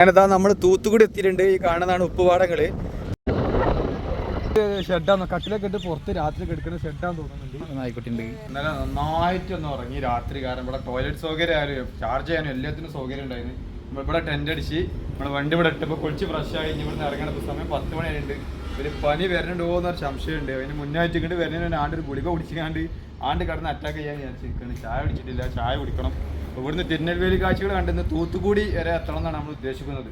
അങ്ങനെതാ നമ്മൾ തൂത്തുകുടി എത്തിയിട്ടുണ്ട്. ഈ കാണുന്നതാണ് ഉപ്പുപാടങ്ങൾ ഷെഡാന്ന് കട്ടിലൊക്കെ ഇട്ട് പുറത്ത് രാത്രി കിടക്കുന്ന ഷെഡാന്ന് തോന്നുന്നുണ്ട്. നായിക്കുട്ടിണ്ട് ഇന്നലെ നന്നായിട്ട് ഒന്ന് ഉറങ്ങി രാത്രി കാരണം ഇവിടെ ടോയ്ലറ്റ് സൗകര്യം ആയാലും ചാർജ് ചെയ്യാനും എല്ലാത്തിനും സൗകര്യം ഉണ്ടായിരുന്നു. നമ്മൾ ഇവിടെ ടെന്റ് അടിച്ച് നമ്മുടെ വണ്ടി ഇവിടെ ഇട്ടപ്പോൾ കുളിച്ച് ഫ്രഷ് ആയി ഇനി ഇവിടുന്ന് ഇറങ്ങണ സമയം പത്ത് മണിയായിട്ടുണ്ട് ഒരു പനി വരണ്ടോന്നൊരു എന്നൊരു സംശയമുണ്ട്. അതിന് മുന്നായിട്ട് ഇങ്ങോട്ട് വരുന്നതിന് ആണ്ട് ഒരു ഗുളിക കുടിച്ചാണ്ട് ആണ്ട് കടന്ന് അറ്റാക്ക് ചെയ്യാൻ നിൽക്കുന്നത് ചായ കുടിച്ചിട്ടില്ല ചായ കുടിക്കണം. ഇവിടുന്ന് തിരുനെൽവേലി കാഴ്ചകൾ കണ്ടെന്ന് തൂത്തുകൂടി വരെ എത്തണം എന്നാണ് നമ്മൾ ഉദ്ദേശിക്കുന്നത്.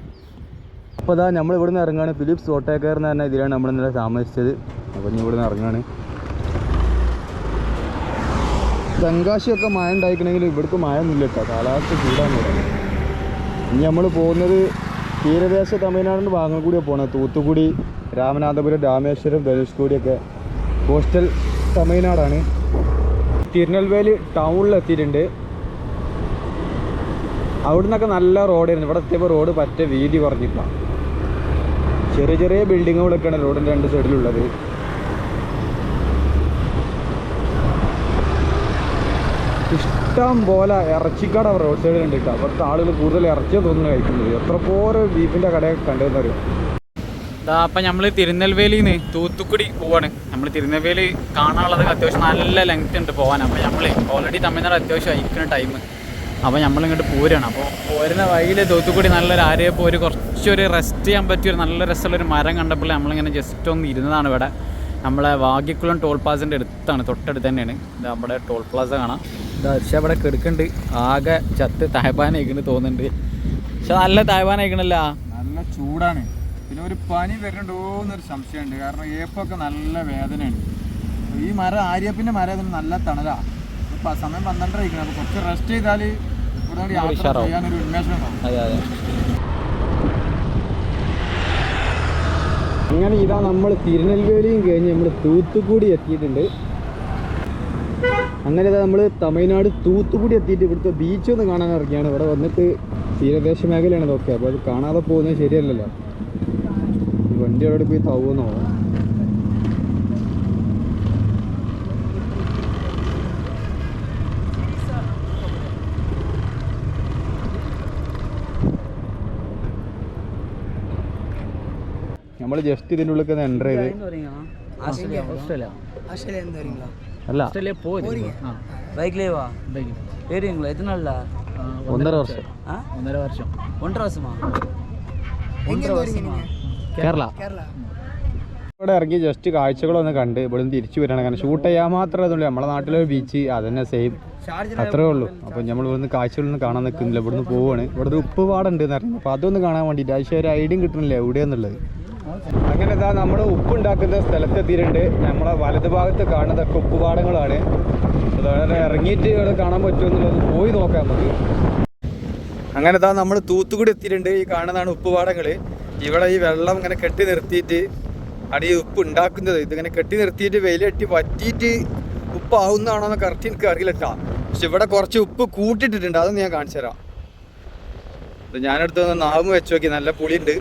അപ്പോൾ അതാ നമ്മൾ ഇവിടുന്ന് ഇറങ്ങുകയാണ് ഫിലിപ്സ് ഓട്ടോക്കാർ എന്ന് പറഞ്ഞ ഇതിലാണ് നമ്മൾ ഇന്നലെ താമസിച്ചത്. അപ്പോൾ ഇനി ഇവിടുന്ന് ഇറങ്ങാണ്. തെങ്കാശിയൊക്കെ മഴ ഉണ്ടായിക്കണമെങ്കിൽ ഇവിടേക്ക് മഴ ഒന്നുമില്ല കേട്ടോ. കാലാവസ്ഥ ഇവിടെ ഇനി നമ്മൾ പോകുന്നത് തീരദേശ തമിഴ്നാടിന്റെ ഭാഗങ്ങൾ കൂടിയാണ് പോകുന്നത് തൂത്തുക്കുടി രാമനാഥപുരം രാമേശ്വരം ധനുഷ്കോടിയൊക്കെ. കോസ്റ്റൽ തമിഴ്നാടാണ്. തിരുനെൽവേലി ടൗണിൽ എത്തിയിട്ടുണ്ട്. അവിടെ നിന്നൊക്കെ നല്ല റോഡായിരുന്നു ഇവിടെ എത്തിയപ്പോൾ റോഡ് പറ്റ വീതി കുറഞ്ഞില്ല. ചെറിയ ചെറിയ ബിൽഡിങ്ങുകളൊക്കെയാണ് റോഡിന്റെ രണ്ട് സൈഡിലുള്ളത് ഇഷ്ടം പോലെ ഇറച്ചിക്കട റോഡ് സൈഡിലുണ്ട് കേട്ടോ അവിടുത്തെ ആളുകൾ കൂടുതൽ ഇറച്ചിയാണ് തോന്നുന്നു കഴിക്കുന്നത്. എത്ര പോലെ ബീഫിന്റെ കടയൊക്കെ ഇതാ അപ്പം നമ്മൾ തിരുനെൽവേലിയിൽ നിന്ന് തൂത്തുക്കുടി പോവാണ്. നമ്മൾ തിരുനെല്ലി കാണാനുള്ളത് അത്യാവശ്യം നല്ല ലെങ്ത് ഉണ്ട് പോകാൻ അപ്പോൾ നമ്മൾ ഓൾറെഡി തമിഴ്നാട് അത്യാവശ്യം അയക്കുന്ന ടൈം അപ്പോൾ നമ്മൾ ഇങ്ങോട്ട് പോരുകയാണ് അപ്പോൾ പോരുന്ന വഴിയിൽ തൂത്തുക്കുടി നല്ലൊരു ആരെയെ പോര് കുറച്ചൊരു റെസ്റ്റ് ചെയ്യാൻ പറ്റിയ ഒരു നല്ല രസമുള്ളൊരു മരം കണ്ടപ്പോൾ നമ്മളിങ്ങനെ ജസ്റ്റ് ഒന്ന് ഇരുന്നതാണ് ഇവിടെ. നമ്മളെ വാഗ്യക്കുളം ടോൾ പ്ലാസിന്റെ അടുത്താണ് തൊട്ടടുത്ത് തന്നെയാണ്. ഇത് നമ്മുടെ ടോൾ പ്ലാസ കാണാം. ഇതാ പക്ഷേ അവിടെ കിടക്കുന്നുണ്ട്. ആകെ ചത്ത് തായ്പാനായിക്കുന്നു തോന്നുന്നുണ്ട്. പക്ഷെ നല്ല തായ്പാനായിക്കണല്ല നല്ല ചൂടാണ്. പിന്നെ ഒരു പനി വരുന്നുണ്ടോ എന്നൊരു സംശയമുണ്ട്. കാരണം ഏപ്പൊക്കെ നല്ല വേദനയുണ്ട് ഈ മരം ആര്യപ്പിന്റെ മരം ഇതിന് നല്ല തണലാ. ഇപ്പം സമയം പന്ത്രണ്ടര ഇരിക്കണം അപ്പോൾ കുറച്ച് റെസ്റ്റ് ചെയ്താൽ ഇവിടെ യാത്ര. ചെയ്യാനൊരു ഉന്മേഷം ഉണ്ടാവും. അങ്ങനെ ഇതാ നമ്മൾ തിരുനെൽവേലിയും കഴിഞ്ഞ് നമ്മൾ തൂത്തുക്കുടി എത്തിയിട്ടുണ്ട്. അങ്ങനെ ഇതാ നമ്മൾ തമിഴ്നാട് തൂത്തുക്കുടി എത്തിയിട്ട് ഇവിടുത്തെ ബീച്ച് ഒന്ന് കാണാൻ ഇറങ്ങിയാണ്. ഇവിടെ വന്നിട്ട് തീരദേശ മേഖലയാണ് ഇതൊക്കെ. അപ്പോൾ അത് കാണാതെ പോകുന്നത് ശരിയല്ലല്ലോ. വണ്ടി അവിടെ പോയി തവുന്നോ നമ്മൾ ജസ്റ്റ് ഇതിൻ്റെ ഉള്ളിൽ എൻ്റർ ചെയ്ത് ஆஸ்திரேலியா ஆஸ்திரேலியா ஆஸ்திரேலியா இருந்து வரீங்களா അല്ല ஆஸ்திரேலியா போகுது ஆ பைக்லேயே வா பைக் ஏறிங்களா எத்தனை நாள்ல ഒന്നര വർഷം ஆ ഒന്നര വർഷം ஒன்றரை வருஷமா ஒன்றரை வருஷமா കേരള. ഇവിടെ ഇറങ്ങി ജസ്റ്റ് കാഴ്ചകളൊന്ന് കണ്ട് ഇവിടുന്ന് തിരിച്ചു വരണം കാരണം ഷൂട്ട് ചെയ്യാൻ മാത്രമേ ഉള്ളൂ നമ്മളെ നാട്ടിലെ ബീച്ച് അതന്നെ സെയിം അത്രേ ഉള്ളൂ. അപ്പോൾ നമ്മൾ ഇവിടുന്ന് കാഴ്ചകളൊന്നും കാണാൻ നിൽക്കുന്നില്ല ഇവിടുന്ന് പോവാണ്. ഇവിടുത്തെ ഉപ്പ് പാടുണ്ട് എന്ന് അപ്പോൾ അതൊന്ന് കാണാൻ വേണ്ടിയിട്ട് പക്ഷേ ഒരു ഐഡിയും കിട്ടുന്നില്ല എവിടെയെന്നുള്ളത്. അങ്ങനെ ഇതാ നമ്മൾ ഉപ്പുണ്ടാക്കുന്ന സ്ഥലത്തെത്തിയിട്ടുണ്ട് നമ്മളെ വലത് ഭാഗത്ത് കാണുന്നതൊക്കെ ഉപ്പുപാടങ്ങളാണ്. അതുകൊണ്ട് ഇറങ്ങിയിട്ട് ഇവിടെ കാണാൻ പറ്റുമെന്നുള്ളത് പോയി നോക്കാൻ നമുക്ക്. അങ്ങനെ ഇതാ നമ്മൾ തൂത്തുക്കുടി എത്തിയിട്ടുണ്ട്. ഈ കാണുന്നതാണ് ഉപ്പുപാടങ്ങൾ ഇവിടെ ഈ വെള്ളം ഇങ്ങനെ കെട്ടി നിർത്തിയിട്ട് അടി ഉപ്പ് ഉണ്ടാക്കുന്നത്. ഇതിങ്ങനെ കെട്ടി നിർത്തിയിട്ട് വെയിലട്ടി വറ്റിയിട്ട് ഉപ്പാവുന്നതാണോ എന്ന് കറക്റ്റ് എനിക്ക് അറിയില്ല കേട്ടോ പക്ഷെ ഇവിടെ കുറച്ച് ഉപ്പ് കൂട്ടിട്ടിട്ടുണ്ട് അതൊന്ന് ഞാൻ കാണിച്ചു തരാം. ഞാനെടുത്ത് വന്ന് നാവ് വെച്ച് നോക്കി. നല്ല പുളിയുണ്ട്.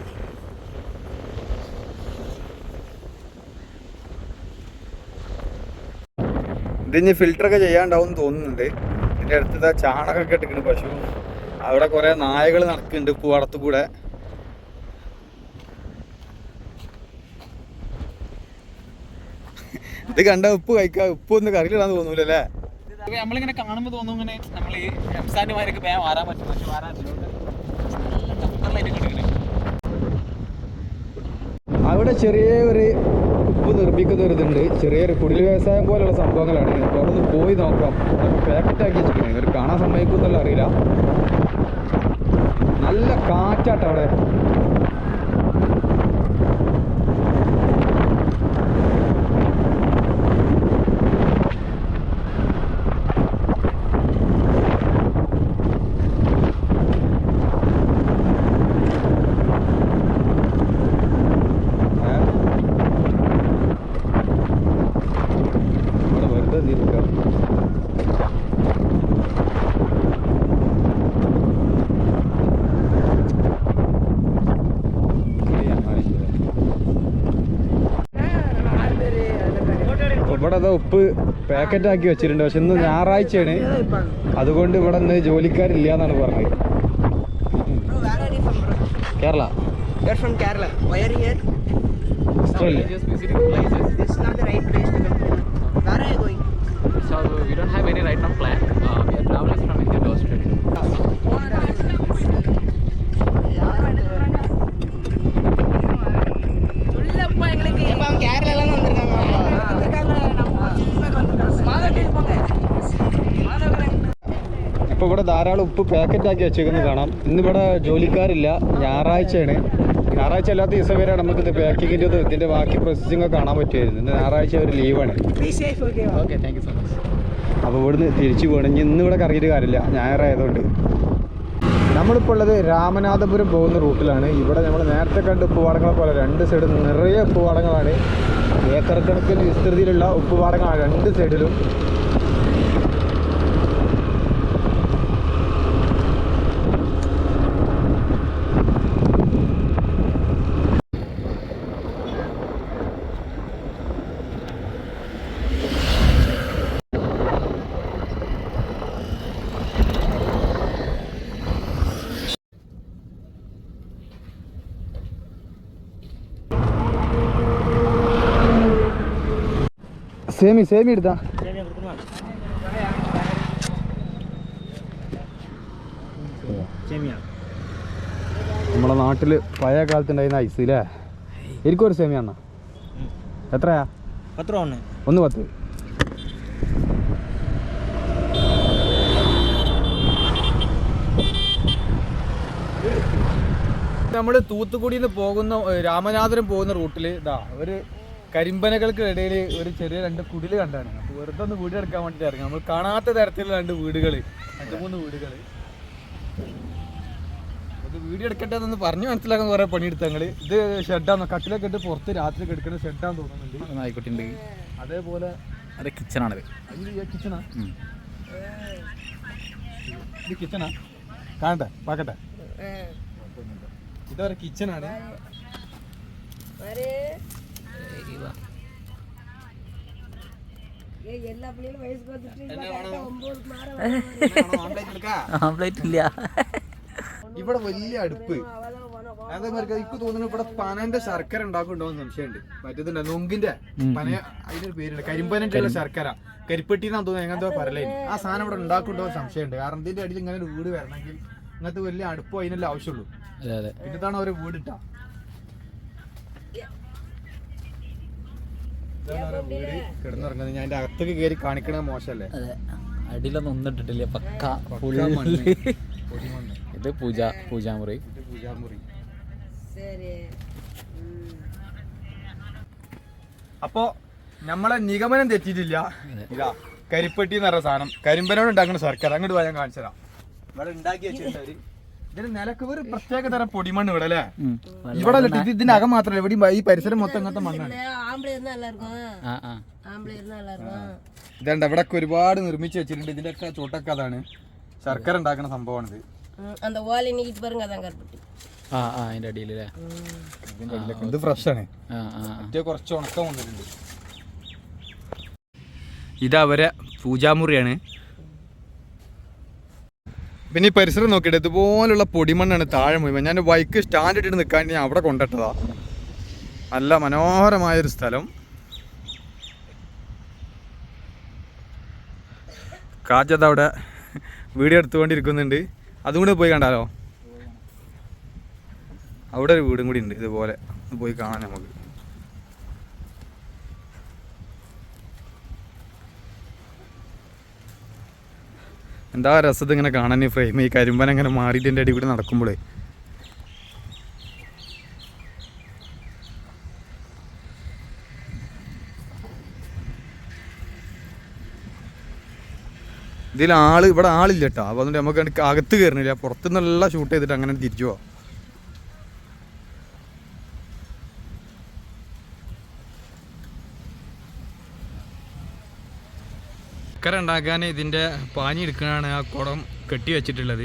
ഇതിന് ഫിൽറ്ററൊക്കെ ചെയ്യാണ്ടാവും തോന്നുന്നുണ്ട്. ഇതിന്റെ അടുത്ത് ചാണകമൊക്കെ ഇട്ടിട്ടുണ്ട് പശു. അവിടെ കുറേ നായകൾ നടക്കുന്നുണ്ട് പൂവടത്തു കൂടെ. ഇത് കണ്ട ഉപ്പ് കഴിക്കാം ഉപ്പ് ഒന്ന് കറിയിലിടാൻ തോന്നൂലല്ലേ? നമ്മളിങ്ങനെ കാണുമ്പോൾ തോന്നും ഇങ്ങനെ നമ്മൾ ഈ റംസാനുമാരൊക്കെ വേഗം മാറാൻ പറ്റും പക്ഷെ മാറാറില്ല അവിടെ ചെറിയ ഒരു ഉപ്പ് നിർമ്മിക്കുന്ന ഒരു ഇതുണ്ട്. ചെറിയൊരു കുടിൽ വ്യവസായം പോലുള്ള സംഭവങ്ങളാണ്. അപ്പോൾ അവിടെ ഒന്ന് പോയി നോക്കാം. പാക്കറ്റ് ആക്കി വെച്ചിട്ടുണ്ട് ഇവർ കാണാൻ സമ്മതിക്കുന്നുള്ള അറിയില്ല. നല്ല കാറ്റാട്ടോ അവിടെ. അത് നിൽക്കണം ഇവിടെ അതാ ഉപ്പ് പാക്കറ്റ് ആക്കി വെച്ചിട്ടുണ്ട്. പക്ഷെ ഇന്ന് ഞായറാഴ്ചയാണ്. അതുകൊണ്ട് ഇവിടെ ഇന്ന് ജോലിക്കാരില്ല എന്നാണ് പറഞ്ഞത്. Kerala? Australia Where are you going? So we don't have any right now plan. Uh, we are travelers from India to Australia. ഇപ്പോൾ ഇവിടെ ധാരാളം ഉപ്പ് പാക്കറ്റാക്കി വെച്ചേക്കുന്നത് കാണാം ഇന്നിവിടെ ജോലിക്കാരില്ല ഞായറാഴ്ചയാണ് ഞായറാഴ്ച അല്ലാത്ത ദിവസം വരെ നമുക്ക് ഇത് പാക്കിങ്ങിന്റെ ഇതിന്റെ ബാക്കി പ്രോസസ്സിംഗ് ഒക്കെ കാണാൻ പറ്റുമായിരുന്നു ഇന്ന് ഞായറാഴ്ച ഒരു ലീവാണ് okay thank okay? Okay, thank you so much. അപ്പോൾ ഇവിടുന്ന് തിരിച്ചു പോകണം ഇനി ഇന്ന് ഇവിടെ കറങ്ങിയിട്ട് കാര്യമില്ല. ഞായറായതുകൊണ്ട്. നമ്മളിപ്പോൾ ഉള്ളത് രാമനാഥപുരം പോകുന്ന റൂട്ടിലാണ്. ഇവിടെ നമ്മൾ നേരത്തെ കണ്ട ഉപ്പുപാടങ്ങളെ പോലെ രണ്ട് സൈഡ് നിറയെ ഉപ്പുപാടങ്ങളാണ് ഏക്കർ കണക്കിന് വിസ്തൃതിയിലുള്ള ഉപ്പുപാടങ്ങളാണ് രണ്ട് സൈഡിലും സേമി സേമി എടുത്താ. നമ്മളെ നാട്ടിൽ പഴയ കാലത്തുണ്ടായിരുന്ന ഐസ് ഇല്ലേ? എനിക്കൊരു സേമിയ എന്നാ എത്രയാ? ഒന്ന് ഒന്ന് പത്ത്. നമ്മൾ തൂത്തുക്കുടിയിൽ നിന്ന് പോകുന്ന രാമനാഥനും പോകുന്ന റൂട്ടിൽ ഇതാ ഒരു കരിമ്പനകൾക്ക് ഇടയിൽ ഒരു ചെറിയ രണ്ട് കുടിൽ കണ്ടാണ്. അപ്പോൾ വെറുതെ ഒന്ന് വീട് എടുക്കാൻ വേണ്ടിയിട്ട് ഇറങ്ങി. നമ്മൾ കാണാത്ത തരത്തിലുള്ള രണ്ട് വീടുകൾ രണ്ട് മൂന്ന് വീടുകൾ അത് വീഡിയോ എടുക്കട്ടെ എന്നൊന്ന് പറഞ്ഞു മനസ്സിലാക്കാൻ കുറേ പണിയെടുത്ത് ഞങ്ങൾ ഇത് ഷെഡാന്ന് കട്ടിലൊക്കെ ഇട്ട് പുറത്ത് രാത്രി കിടക്കുന്ന ഷെഡാന്ന് തോന്നുന്നുണ്ട്. അതേപോലെ അത് കിച്ചണാണിത്. കിച്ചണാ? ഇത് കിച്ചണാ? കാണട്ടെ പാക്കട്ടെ. ഇതൊരു കിച്ചണാണ്. ഇല്ല. ഇവിടെ വലിയ അടുപ്പ്. അതേമാതിരി എനിക്ക് തോന്നുന്നു ഇവിടെ പനന്റെ ശർക്കര ഉണ്ടാക്കുന്നുണ്ടോ എന്ന് സംശയമുണ്ട്. മറ്റേതുണ്ട് നൊങ്കിന്റെ പന അതിന്റെ പേരുണ്ട്. കരിമ്പനന്റെ ശർക്കര. കരിപ്പെട്ടി എന്നാ തോന്നുന്നു എങ്ങനത്തെ പറയലേ. ആ സാധനം ഇവിടെ ഉണ്ടാക്കുന്നുണ്ടോ എന്ന് സംശയമുണ്ട്. കാരണം ഇതിന്റെ അടിയിൽ ഇങ്ങനെ ഒരു വീട് വരണമെങ്കിൽ ഇങ്ങനത്തെ വലിയ അടുപ്പോ അതിനല്ലേ ആവശ്യമുള്ളൂ. അതെ അതെ. ഇതാണ് ഒരു വീട് ഇട്ടാ ഇതാണ് ഒരു വീട് കിടന്നിറങ്ങുന്നത്. ഞാൻ അതിന്റെ അകത്തേക്ക് കയറി കാണിക്കണത് മോശമല്ലേ? അതെ. അടിയിലൊന്നും ഒന്നും ഇട്ടിട്ടില്ല പക്ക ഫുൾ. ഇത് പൂജ പൂജാമുറി. പൂജാമുറി. അപ്പോ നമ്മളെ നിഗമനം തെറ്റിയിട്ടില്ല. ഇതാ കരിപ്പെട്ടി എന്ന് പറഞ്ഞ സാധനം. കരിമ്പനോട് ഉണ്ടാക്കുന്ന സർക്കാർ അങ്ങോട്ട് പോയാൽ ഞാൻ കാണിച്ചു തരാം ഇവിടെ ഉണ്ടാക്കി വെച്ചിട്ടുണ്ട് ഇതിന് നിലക്ക് ഒരു പ്രത്യേക തരം പൊടിമണ്ണ് ഇവിടെ അല്ലേ ഇവിടെ അല്ല, ഇത് ഇതിന്റെ അകം മാത്രമല്ല ഇവിടെ ഈ പരിസരം മൊത്തം ഇങ്ങനത്തെ മണ്ണാണ് ஆம்பளை இருந்தா நல்லா இருக்கும் ആ ആ ஆம்பளை இருந்தா நல்லா இருக்கும் ഇതുണ്ട് ഇവിടെ ഒരുപാട് നിർമ്മിച്ച് വെച്ചിട്ടുണ്ട് ഇതിന്റെയൊക്കെ ചൂട്ടൊക്കെ അതാണ് ശർക്കര ഉണ്ടാക്കുന്ന സംഭവമാണിത് ம், அந்த ஓலை நீக்கிட்டு பாருங்க அதான் கருப்பட்டி ആ ആ അതിന്റെ അടിയിൽ അല്ലേ ഇതിന്റെ ഉള്ളിലൊക്കെ. ഇത് ഫ്രഷ് ആണ് ആ ആ ആ. മറ്റേ കുറച്ച് ഉണക്കം വന്നിട്ടുണ്ട് ഇതവരെ പൂജാമുറിയാണ് പിന്നെ ഈ പരിസരം നോക്കിയിട്ട് ഇതുപോലുള്ള പൊടിമണ്ണാണ് താഴെ മുഴുവൻ. ഞാൻ ബൈക്ക് സ്റ്റാൻഡ് ഇട്ടിട്ട് നിൽക്കാൻ ഞാൻ അവിടെ കൊണ്ടിട്ടതാ. നല്ല മനോഹരമായൊരു സ്ഥലം. കാജത് അവിടെ വീഡിയോ എടുത്തുകൊണ്ടിരിക്കുന്നുണ്ട്. അതും കൂടെ പോയി കണ്ടാലോ? അവിടെ ഒരു വീടും കൂടി ഉണ്ട് ഇതുപോലെ. പോയി കാണാൻ നമുക്ക്. എന്താ രസത് ഇങ്ങനെ കാണാൻ ഫ്രെയിം ഈ കരിമ്പൻ അങ്ങനെ മാറിയിട്ട് എന്റെ അടി കൂടെ നടക്കുമ്പോഴേ ഇതിൽ ആൾ ഇവിടെ ആളില്ല കേട്ടോ അപ്പോൾ അതുകൊണ്ട് നമുക്ക് അകത്ത് കയറണില്ല പുറത്തുനിന്നെല്ലാം ഷൂട്ട് ചെയ്തിട്ട് അങ്ങനെ തിരിച്ചു പോവാം. ചക്കര ഉണ്ടാക്കാൻ ഇതിന്റെ പാഞ്ഞി എടുക്കാനാണ് ആ കുടം കെട്ടി വെച്ചിട്ടുള്ളത്.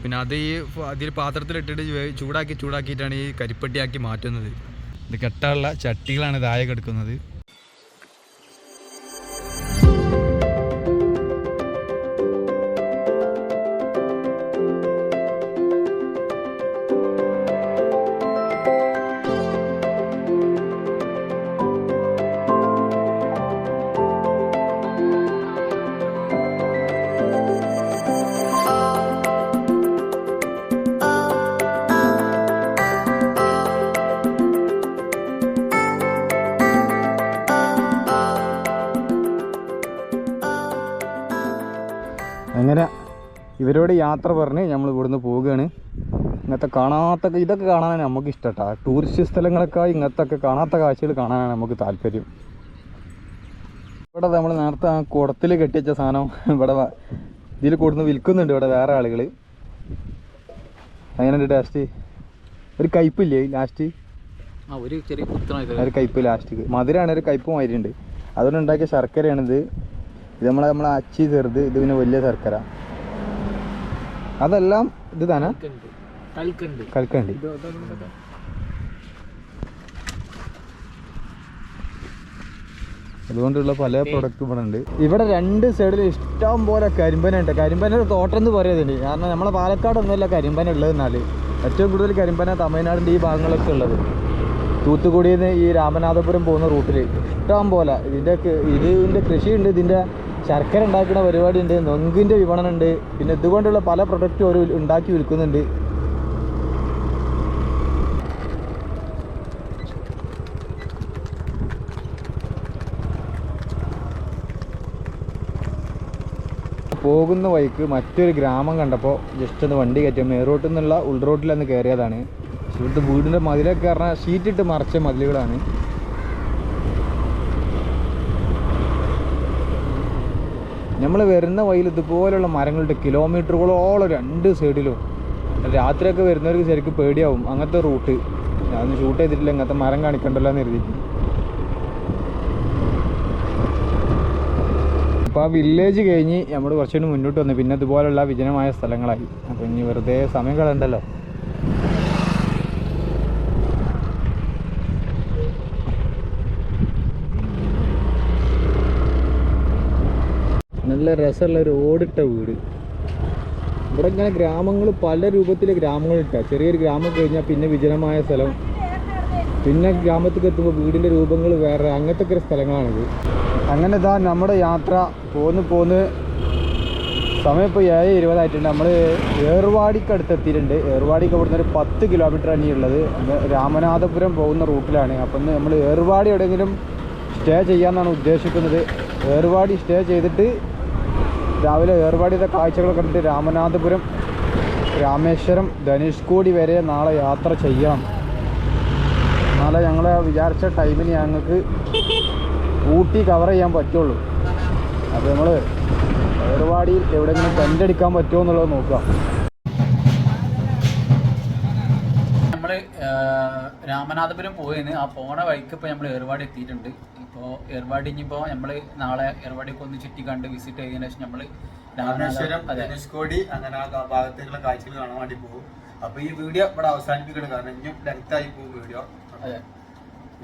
പിന്നെ അത് ഈ അതിൽ പാത്രത്തിലിട്ടിട്ട് ചൂടാക്കി ചൂടാക്കിയിട്ടാണ് ഈ കരിപ്പട്ടിയാക്കി മാറ്റുന്നത്. ഇത് കെട്ടാനുള്ള ചട്ടികളാണ് താഴെ കിടക്കുന്നത് ഇവരോട് യാത്ര പറഞ്ഞ് നമ്മൾ ഇവിടുന്ന് പോവുകയാണ് ഇങ്ങനത്തെ കാണാത്ത ഇതൊക്കെ കാണാനാണ് നമുക്ക് ഇഷ്ടട്ടാ. ടൂറിസ്റ്റ് സ്ഥലങ്ങളൊക്കെ ഇങ്ങനത്തെ ഒക്കെ കാണാത്ത കാഴ്ചകൾ കാണാനാണ് നമുക്ക് താല്പര്യം. ഇവിടെ നമ്മൾ നേരത്തെ ആ കുടത്തിൽ കെട്ടിവെച്ച സാധനം ഇവിടെ ഇതിൽ കൊടുന്ന് വിൽക്കുന്നുണ്ട് ഇവിടെ വേറെ ആളുകൾ. അങ്ങനെയുണ്ട് ടേസ്റ്റ് ഒരു കയ്പില്ലേ ലാസ്റ്റ് ഒരു ചെറിയ ഒരു കയ്പ് ലാസ്റ്റ് മധുരമാണ് ഒരു കയ്പ് മാതിരിയുണ്ട്. അതുകൊണ്ട് ഉണ്ടാക്കിയ ശർക്കരയാണിത്. ഇത് നമ്മളെ നമ്മളെ അച്ചി ചെറുത് ഇത് പിന്നെ വലിയ ശർക്കര. അതെല്ലാം ഇത് തന്നെ കൽക്കണ്ടി. അതുകൊണ്ടുള്ള പല പ്രൊഡക്റ്റും ഇവിടെ ഉണ്ട് ഇവിടെ രണ്ട് സൈഡിൽ ഇഷ്ടം പോലെ കരിമ്പന ഉണ്ട് കരിമ്പനയുടെ തോട്ടം എന്ന് പറയുന്നുണ്ട് കാരണം നമ്മളെ പാലക്കാട് ഒന്നുമല്ല കരിമ്പന ഉള്ളത് എന്നാൽ ഏറ്റവും കൂടുതൽ കരിമ്പന തമിഴ്നാടിന്റെ ഈ ഭാഗങ്ങളൊക്കെ ഉള്ളത്. തൂത്തുക്കുടിയിൽ നിന്ന് ഈ രാമനാഥപുരം പോകുന്ന റൂട്ടിൽ ഇഷ്ടം പോലെ. ഇതിന്റെ ഇതിന്റെ കൃഷിയുണ്ട്. ഇതിന്റെ ശർക്കര ഉണ്ടാക്കുന്ന പരിപാടി ഉണ്ട് നൊങ്കിന്റെ വിപണനം ഉണ്ട് പിന്നെ ഇതുകൊണ്ടുള്ള പല പ്രൊഡക്റ്റും അവർ ഉണ്ടാക്കി വിൽക്കുന്നുണ്ട്. പോകുന്ന വഴിക്ക് മറ്റൊരു ഗ്രാമം കണ്ടപ്പോൾ ജസ്റ്റ് ഒന്ന് വണ്ടി കയറ്റി മേറോട്ടിൽ നിന്നുള്ള ഉൾറോട്ടിലൊന്ന് കയറിയതാണ്. ഇവിടുത്തെ വീടിന്റെ മതിലൊക്കെ പറഞ്ഞാൽ ഷീറ്റിട്ട് മറച്ച മതിലുകളാണ്. നമ്മൾ വരുന്ന വഴിയിൽ ഇതുപോലെയുള്ള മരങ്ങളുടെ കിലോമീറ്ററുകളോളം രണ്ട് സൈഡിലും രാത്രിയൊക്കെ വരുന്നവർക്ക് ശരിക്കും പേടിയാവും. അങ്ങനത്തെ റൂട്ട് ഞാൻ ഷൂട്ട് ചെയ്തിട്ടില്ല. ഇങ്ങനത്തെ മരം കാണിക്കണ്ടല്ലോ എന്ന് കരുതിയിട്ട്. അപ്പോൾ ആ വില്ലേജ് കഴിഞ്ഞ് നമ്മൾ കുറച്ചുകൂടി മുന്നോട്ട് വന്നു. പിന്നെ ഇതുപോലുള്ള വിജനമായ സ്ഥലങ്ങളായി. അപ്പോൾ ഇനി വെറുതെ സമയം കളയണ്ടല്ലോ. രസമുള്ള ഒരു ഓടിട്ട വീട്. ഇവിടെ ഇങ്ങനെ ഗ്രാമങ്ങൾ പല രൂപത്തിലെ ഗ്രാമങ്ങളിട്ട ചെറിയൊരു ഗ്രാമം കഴിഞ്ഞാൽ പിന്നെ വിജനമായ സ്ഥലം. പിന്നെ ഗ്രാമത്തിൽ എത്തുമ്പോൾ വീടിന്റെ രൂപങ്ങൾ വേറെ അങ്ങനത്തെ ഒക്കെ സ്ഥലങ്ങളാണിത്. അങ്ങനെ ഇതാ നമ്മുടെ യാത്ര പോന്ന് പോന്ന് സമയം ഇപ്പോൾ ഏഴ് ഇരുപതായിട്ടുണ്ട്. നമ്മൾ ഏർവാടിക്ക് അടുത്ത് എത്തിയിട്ടുണ്ട് ഏർവാടിക്ക് അവിടുന്ന് ഒരു പത്ത് കിലോമീറ്റർ തന്നെയുള്ളത് രാമനാഥപുരം പോകുന്ന റൂട്ടിലാണ്. അപ്പം നമ്മൾ ഏർവാടി എവിടെയെങ്കിലും സ്റ്റേ ചെയ്യാമെന്നാണ് ഉദ്ദേശിക്കുന്നത്. ഏർവാടി സ്റ്റേ ചെയ്തിട്ട് രാവിലെ ഏർവാടിയുടെ കാഴ്ചകൾ കണ്ടിട്ട് രാമനാഥപുരം രാമേശ്വരം ധനുഷ്കോടി വരെ നാളെ യാത്ര ചെയ്യണം. നാളെ ഞങ്ങൾ വിചാരിച്ച ടൈമിന് ഞങ്ങൾക്ക് ഊട്ടി കവർ ചെയ്യാൻ പറ്റുള്ളൂ. അപ്പോൾ നമ്മൾ ഏർവാടിയിൽ എവിടെയെങ്കിലും കണ്ടെടുക്കാൻ പറ്റുമോ എന്നുള്ളത് നോക്കാം നമ്മൾ രാമനാഥപുരം പോയതിന് ആ പോണ വഴിക്ക് ഇപ്പോൾ നമ്മൾ ഏർവാടി എത്തിയിട്ടുണ്ട്. ഇപ്പോൾ ഏർവാടി ഇനിയിപ്പോൾ നമ്മൾ നാളെ ഏർവാടിയൊക്കെ ഒന്ന് ചുറ്റി കണ്ട് വിസിറ്റ് ചെയ്തതിനു ശേഷം നമ്മൾ രാമേശ്വരം ധനുഷ്കോടി അങ്ങനെ ആ ഭാഗത്തേക്കുള്ള കാഴ്ചകൾ കാണാൻ വേണ്ടി പോകും. അപ്പോൾ ഈ വീഡിയോ ഇവിടെ അവസാനിപ്പിക്കണം. കാരണം ഇനിയും ലെങ്ത് ആയി പോകും വീഡിയോ. അതെ.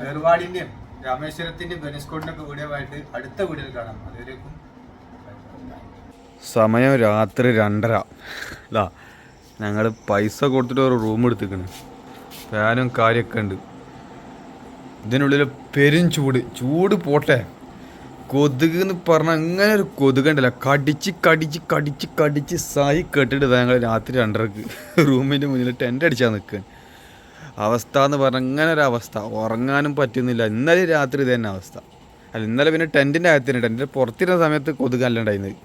ഏർവാടിന്റെയും രാമേശ്വരത്തിന്റെയും ധനുഷ്കോടിന്റെ ഒക്കെ വീഡിയോ ആയിട്ട് അടുത്ത വീഡിയോയിൽ കാണാം. അതുവരേക്കും. സമയം രാത്രി രണ്ടര. അല്ല ഞങ്ങൾ പൈസ കൊടുത്തിട്ട് ഒരു റൂം എടുത്തിക്കണ്. ഫാനും കാര്യമൊക്കെ ഉണ്ട്. ഇതിനുള്ളിൽ പെരും ചൂട്. ചൂട് പോട്ടെ. കൊതുക് എന്ന് പറഞ്ഞാൽ അങ്ങനെ ഒരു കൊതുകുണ്ടല്ല കടിച്ച് കടിച്ച് കടിച്ച് കടിച്ച് സായി കെട്ടിട്ട് ഞങ്ങൾ രാത്രി രണ്ടരക്ക് റൂമിന്റെ മുന്നിൽ ടെന്റ് അടിച്ചാൽ നിൽക്കുക അവസ്ഥ എന്ന് പറഞ്ഞാൽ അങ്ങനെ ഒരു അവസ്ഥ. ഉറങ്ങാനും പറ്റുന്നില്ല. ഇന്നലെ രാത്രി ഇത് തന്നെ അവസ്ഥ. അല്ല ഇന്നലെ പിന്നെ ടെന്റിന്റെ അകത്തിന് ടെന്റിന്റെ പുറത്തിരുന്ന സമയത്ത് കൊതുക് അല്ല ഉണ്ടായിരുന്നത്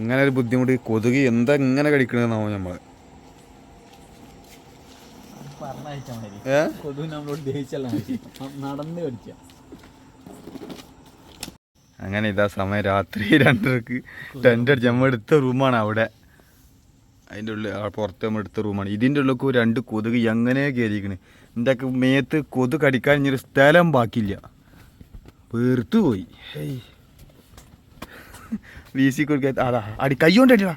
ഇങ്ങനെ ഒരു ബുദ്ധിമുട്ട്. കൊതുക് എന്താ ഇങ്ങനെ കടിക്കണമെന്നാവും നമ്മൾ അങ്ങനെ ഇതാ സമയം. രാത്രി രണ്ടരക്ക് ടെന്റ് അടിച്ച് നമ്മൾ എടുത്ത റൂമാണ് അവിടെ. അതിന്റെ ഉള്ളിൽ പുറത്ത് നമ്മൾ എടുത്ത റൂമാണ് ഇതിന്റെ ഉള്ളിലൊക്കെ രണ്ട് കൊതുക് എങ്ങനെ കയറിയിരിക്കണ്? എന്റെ ഒക്കെ മേത്ത് കൊതുക് അടിക്കാൻ ഇനി ഒരു സ്ഥലം ബാക്കിയില്ല. വെറുത്തു പോയി വീശി കൊടുക്കാൻ അതാ അടി കൈ കൊണ്ട് അടിടാ